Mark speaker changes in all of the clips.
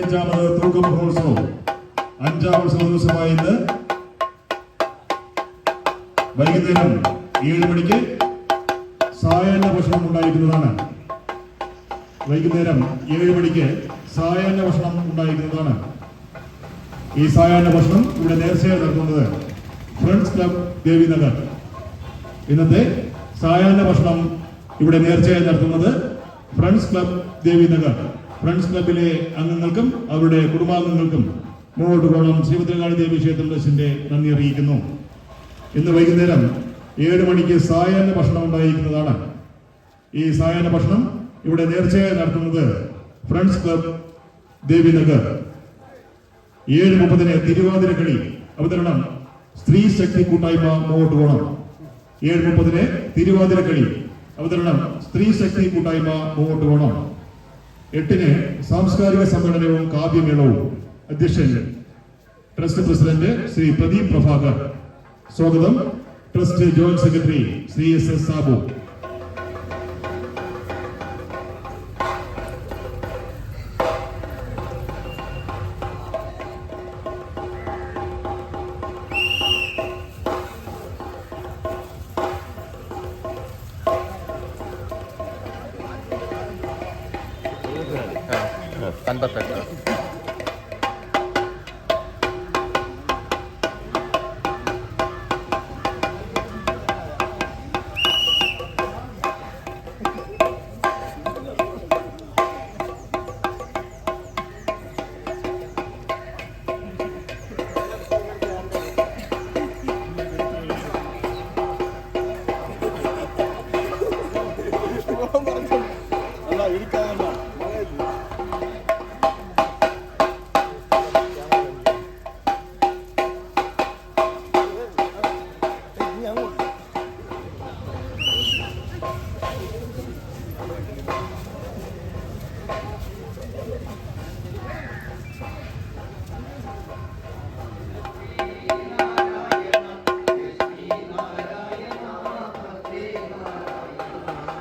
Speaker 1: അഞ്ചാമത് തൂക്ക മഹോത്സവം. അഞ്ചാം ഉത്സവ ദിവസമായ ഇന്ന് വൈകുന്നേരം ഏഴ് മണിക്ക് സായാഹ്ന ഭക്ഷണം ഉണ്ടായിരിക്കുന്നതാണ്. വൈകുന്നേരം ഏഴ് മണിക്ക് സായാഹ്ന ഭക്ഷണം ഉണ്ടായിരിക്കുന്നതാണ്. ഈ സായാഹ്ന ഭക്ഷണം ഇവിടെ നേർച്ചയായി നടത്തുന്നത് ഫ്രണ്ട്സ് ക്ലബ് ദേവിനഗർ. ഇന്നത്തെ സായാഹ്ന ഭക്ഷണം ഇവിടെ നേർച്ചയായി നടത്തുന്നത് ഫ്രണ്ട്സ് ക്ലബ് ദേവിനഗർ. ഫ്രണ്ട്സ് ക്ലബിലെ അംഗങ്ങൾക്കും അവരുടെ കുടുംബാംഗങ്ങൾക്കും മുന്നോട്ട് പോകണം ശ്രീഭദ്രകാളി ദേവി ക്ഷേത്ര ട്രസ്റ്റിന്റെ നന്ദി അറിയിക്കുന്നു. ഇന്ന് വൈകുന്നേരം ഏഴ് മണിക്ക് സായാഹ്ന ഭക്ഷണം ഉണ്ടായിരിക്കുന്നതാണ്. ഈ സായാഹ്ന ഭക്ഷണം ഇവിടെ നേർച്ചയായി നടത്തുന്നത് ഫ്രണ്ട്സ് ക്ലബ് ദേവി നഗർ ഏഴ് മുപ്പതിന് തിരുവാതിരക്കളി അവതരണം സ്ത്രീ ശക്തി കൂട്ടായ്മ മൂവട്ട് കോളം ഏഴ് മുപ്പതിന് തിരുവാതിരക്കളി അവതരണം സ്ത്രീ ശക്തി കൂട്ടായ്മ മുന്നോട്ട് പോകണം എട്ടിന് സാംസ്കാരിക സമ്മേളനവും കാവ്യമേളവും. അധ്യക്ഷൻ ട്രസ്റ്റ് പ്രസിഡന്റ് ശ്രീ പ്രദീപ് പ്രഭാകർ. സ്വാഗതം. Trust joint secretary Shri S S Sabu.
Speaker 2: 어,
Speaker 3: 딴다 딴다. 나 여기까지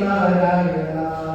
Speaker 3: Maharaj